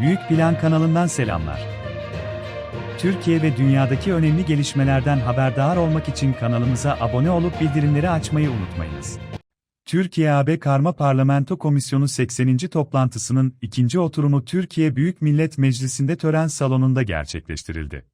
Büyük Plan kanalından selamlar. Türkiye ve dünyadaki önemli gelişmelerden haberdar olmak için kanalımıza abone olup bildirimleri açmayı unutmayınız. Türkiye-AB Karma Parlamento Komisyonu 80. toplantısının ikinci oturumu Türkiye Büyük Millet Meclisi'nde tören salonunda gerçekleştirildi.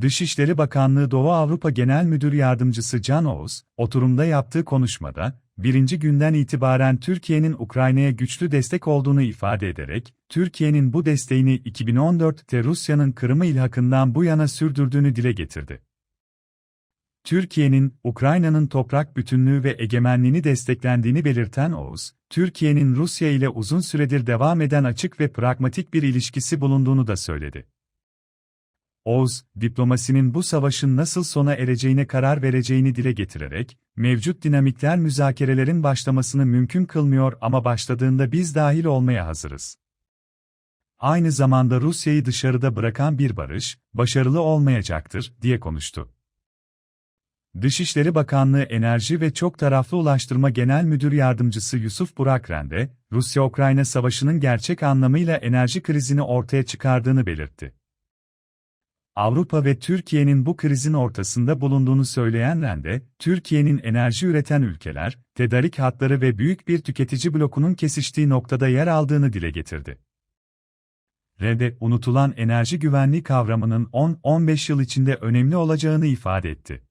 Dışişleri Bakanlığı Doğu Avrupa Genel Müdür Yardımcısı Can Oğuz, oturumda yaptığı konuşmada, birinci günden itibaren Türkiye'nin Ukrayna'ya güçlü destek olduğunu ifade ederek, Türkiye'nin bu desteğini 2014'te Rusya'nın Kırım'ı ilhakından bu yana sürdürdüğünü dile getirdi. Türkiye'nin, Ukrayna'nın toprak bütünlüğü ve egemenliğini desteklendiğini belirten Oğuz, Türkiye'nin Rusya ile uzun süredir devam eden açık ve pragmatik bir ilişkisi bulunduğunu da söyledi. Oğuz, diplomasinin bu savaşın nasıl sona ereceğine karar vereceğini dile getirerek, mevcut dinamikler müzakerelerin başlamasını mümkün kılmıyor ama başladığında biz dahil olmaya hazırız. Aynı zamanda Rusya'yı dışarıda bırakan bir barış, başarılı olmayacaktır, diye konuştu. Dışişleri Bakanlığı Enerji ve Çok Taraflı Ulaştırma Genel Müdür Yardımcısı Yusuf Burak Rende, Rusya-Ukrayna savaşının gerçek anlamıyla enerji krizini ortaya çıkardığını belirtti. Avrupa ve Türkiye'nin bu krizin ortasında bulunduğunu söyleyen Rende, Türkiye'nin enerji üreten ülkeler, tedarik hatları ve büyük bir tüketici blokunun kesiştiği noktada yer aldığını dile getirdi. Rende, unutulan enerji güvenliği kavramının 10-15 yıl içinde önemli olacağını ifade etti.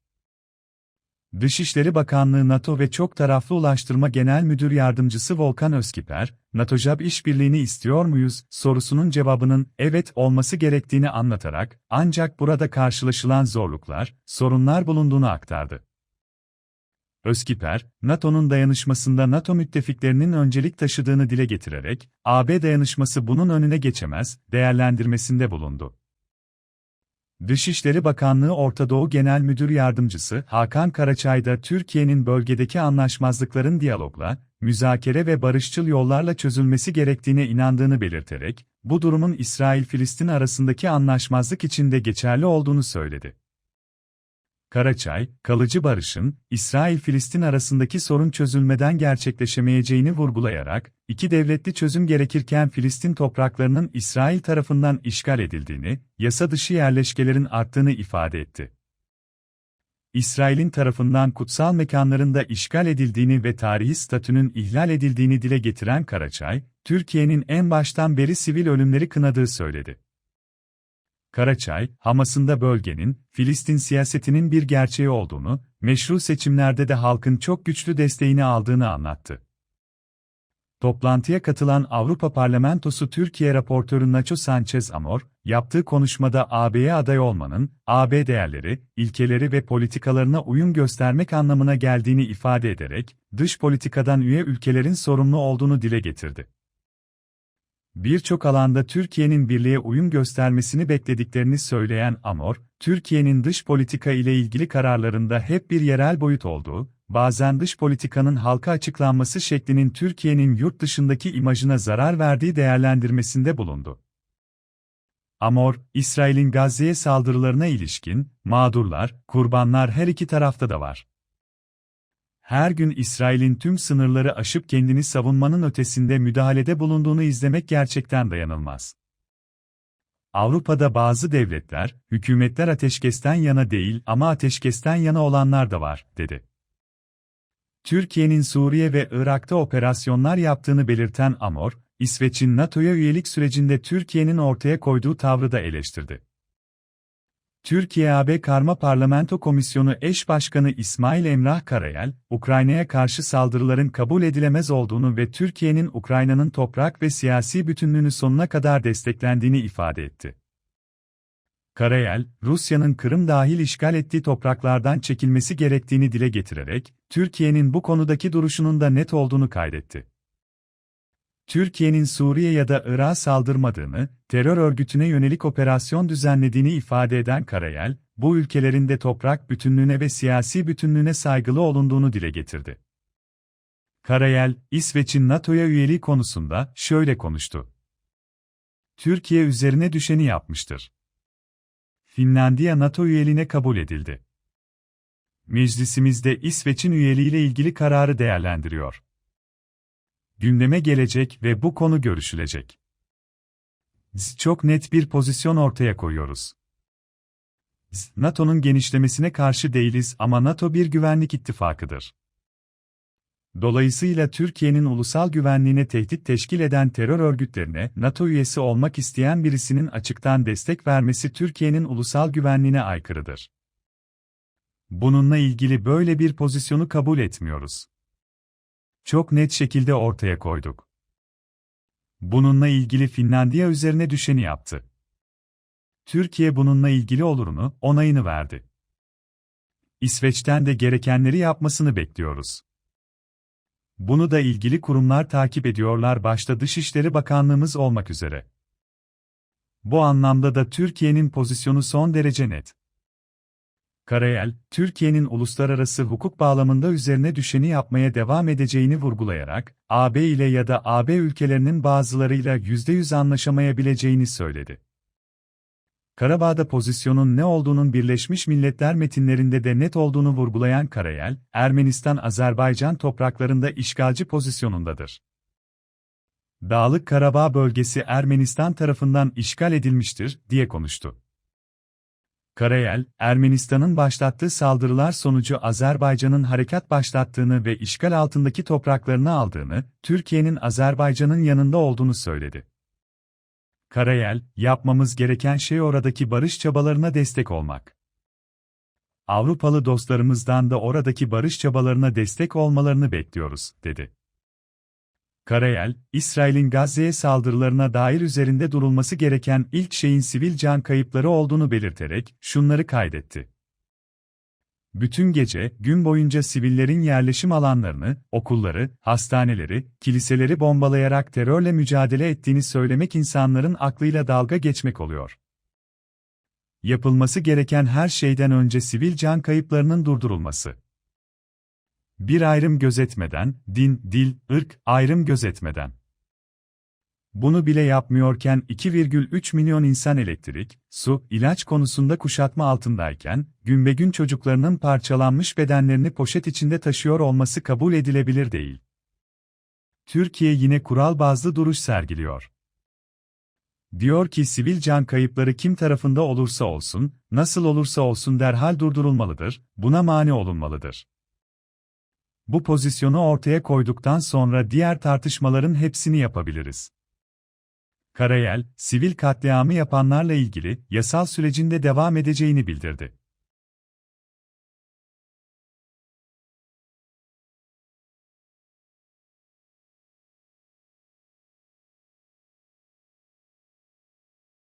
Dışişleri Bakanlığı NATO ve Çok Taraflı Ulaştırma Genel Müdür Yardımcısı Volkan Özkiper, NATO-JAB işbirliğini istiyor muyuz sorusunun cevabının evet olması gerektiğini anlatarak, ancak burada karşılaşılan zorluklar, sorunlar bulunduğunu aktardı. Özkiper, NATO'nun dayanışmasında NATO müttefiklerinin öncelik taşıdığını dile getirerek, AB dayanışması bunun önüne geçemez, değerlendirmesinde bulundu. Dışişleri Bakanlığı Orta Doğu Genel Müdür Yardımcısı Hakan Karaçay da Türkiye'nin bölgedeki anlaşmazlıkların diyalogla, müzakere ve barışçıl yollarla çözülmesi gerektiğine inandığını belirterek, bu durumun İsrail-Filistin arasındaki anlaşmazlık içinde geçerli olduğunu söyledi. Karaçay, kalıcı barışın, İsrail-Filistin arasındaki sorun çözülmeden gerçekleşemeyeceğini vurgulayarak, iki devletli çözüm gerekirken Filistin topraklarının İsrail tarafından işgal edildiğini, yasa dışı yerleşkelerin arttığını ifade etti. İsrail'in tarafından kutsal mekanların da işgal edildiğini ve tarihi statünün ihlal edildiğini dile getiren Karaçay, Türkiye'nin en baştan beri sivil ölümleri kınadığı söyledi. Karaçay, Hamas'ın da bölgenin, Filistin siyasetinin bir gerçeği olduğunu, meşru seçimlerde de halkın çok güçlü desteğini aldığını anlattı. Toplantıya katılan Avrupa Parlamentosu Türkiye raportörü Nacho Sanchez Amor, yaptığı konuşmada AB'ye aday olmanın, AB değerleri, ilkeleri ve politikalarına uyum göstermek anlamına geldiğini ifade ederek, dış politikadan üye ülkelerin sorumlu olduğunu dile getirdi. Birçok alanda Türkiye'nin birliğe uyum göstermesini beklediklerini söyleyen Amor, Türkiye'nin dış politika ile ilgili kararlarında hep bir yerel boyut olduğu, bazen dış politikanın halka açıklanması şeklinin Türkiye'nin yurt dışındaki imajına zarar verdiği değerlendirmesinde bulundu. Amor, İsrail'in Gazze'ye saldırılarına ilişkin, mağdurlar, kurbanlar her iki tarafta da var. Her gün İsrail'in tüm sınırları aşıp kendini savunmanın ötesinde müdahalede bulunduğunu izlemek gerçekten dayanılmaz. Avrupa'da bazı devletler, hükümetler ateşkesten yana değil ama ateşkesten yana olanlar da var, dedi. Türkiye'nin Suriye ve Irak'ta operasyonlar yaptığını belirten Amor, İsveç'in NATO'ya üyelik sürecinde Türkiye'nin ortaya koyduğu tavrı da eleştirdi. Türkiye-AB Karma Parlamento Komisyonu Eş Başkanı İsmail Emrah Karayel, Ukrayna'ya karşı saldırıların kabul edilemez olduğunu ve Türkiye'nin Ukrayna'nın toprak ve siyasi bütünlüğünü sonuna kadar desteklendiğini ifade etti. Karayel, Rusya'nın Kırım dahil işgal ettiği topraklardan çekilmesi gerektiğini dile getirerek, Türkiye'nin bu konudaki duruşunun da net olduğunu kaydetti. Türkiye'nin Suriye ya da Irak'a saldırmadığını, terör örgütüne yönelik operasyon düzenlediğini ifade eden Karayel, bu ülkelerin de toprak bütünlüğüne ve siyasi bütünlüğüne saygılı olunduğunu dile getirdi. Karayel, İsveç'in NATO'ya üyeliği konusunda şöyle konuştu. Türkiye üzerine düşeni yapmıştır. Finlandiya NATO üyeliğine kabul edildi. Meclisimizde İsveç'in üyeliğiyle ilgili kararı değerlendiriyor gündeme gelecek ve bu konu görüşülecek. Z- Çok net bir pozisyon ortaya koyuyoruz. NATO'nun genişlemesine karşı değiliz ama NATO bir güvenlik ittifakıdır. Dolayısıyla Türkiye'nin ulusal güvenliğine tehdit teşkil eden terör örgütlerine NATO üyesi olmak isteyen birisinin açıktan destek vermesi Türkiye'nin ulusal güvenliğine aykırıdır. Bununla ilgili böyle bir pozisyonu kabul etmiyoruz. Çok net şekilde ortaya koyduk. Bununla ilgili Finlandiya üzerine düşeni yaptı. Türkiye bununla ilgili olurunu, onayını verdi. İsveç'ten de gerekenleri yapmasını bekliyoruz. Bunu da ilgili kurumlar takip ediyorlar başta Dışişleri Bakanlığımız olmak üzere. Bu anlamda da Türkiye'nin pozisyonu son derece net. Karayel, Türkiye'nin uluslararası hukuk bağlamında üzerine düşeni yapmaya devam edeceğini vurgulayarak, AB ile ya da AB ülkelerinin bazılarıyla %100 anlaşamayabileceğini söyledi. Karabağ'da pozisyonun ne olduğunun Birleşmiş Milletler metinlerinde de net olduğunu vurgulayan Karayel, Ermenistan-Azerbaycan topraklarında işgalci pozisyonundadır. Dağlık Karabağ bölgesi Ermenistan tarafından işgal edilmiştir, diye konuştu. Karayel, Ermenistan'ın başlattığı saldırılar sonucu Azerbaycan'ın harekat başlattığını ve işgal altındaki topraklarını aldığını, Türkiye'nin Azerbaycan'ın yanında olduğunu söyledi. Karayel, yapmamız gereken şey oradaki barış çabalarına destek olmak. Avrupalı dostlarımızdan da oradaki barış çabalarına destek olmalarını bekliyoruz, dedi. Karayel, İsrail'in Gazze'ye saldırılarına dair üzerinde durulması gereken ilk şeyin sivil can kayıpları olduğunu belirterek şunları kaydetti. Bütün gece, gün boyunca sivillerin yerleşim alanlarını, okulları, hastaneleri, kiliseleri bombalayarak terörle mücadele ettiğini söylemek insanların aklıyla dalga geçmek oluyor. Yapılması gereken her şeyden önce sivil can kayıplarının durdurulması. Bir ayrım gözetmeden, din, dil, ırk ayrım gözetmeden. Bunu bile yapmıyorken 2,3 milyon insan elektrik, su, ilaç konusunda kuşatma altındayken, günbegün çocuklarının parçalanmış bedenlerini poşet içinde taşıyor olması kabul edilebilir değil. Türkiye yine kural bazlı duruş sergiliyor. Diyor ki sivil can kayıpları kim tarafında olursa olsun, nasıl olursa olsun derhal durdurulmalıdır, buna mani olunmalıdır. Bu pozisyonu ortaya koyduktan sonra diğer tartışmaların hepsini yapabiliriz. Karayel, sivil katliamı yapanlarla ilgili yasal sürecinde devam edeceğini bildirdi.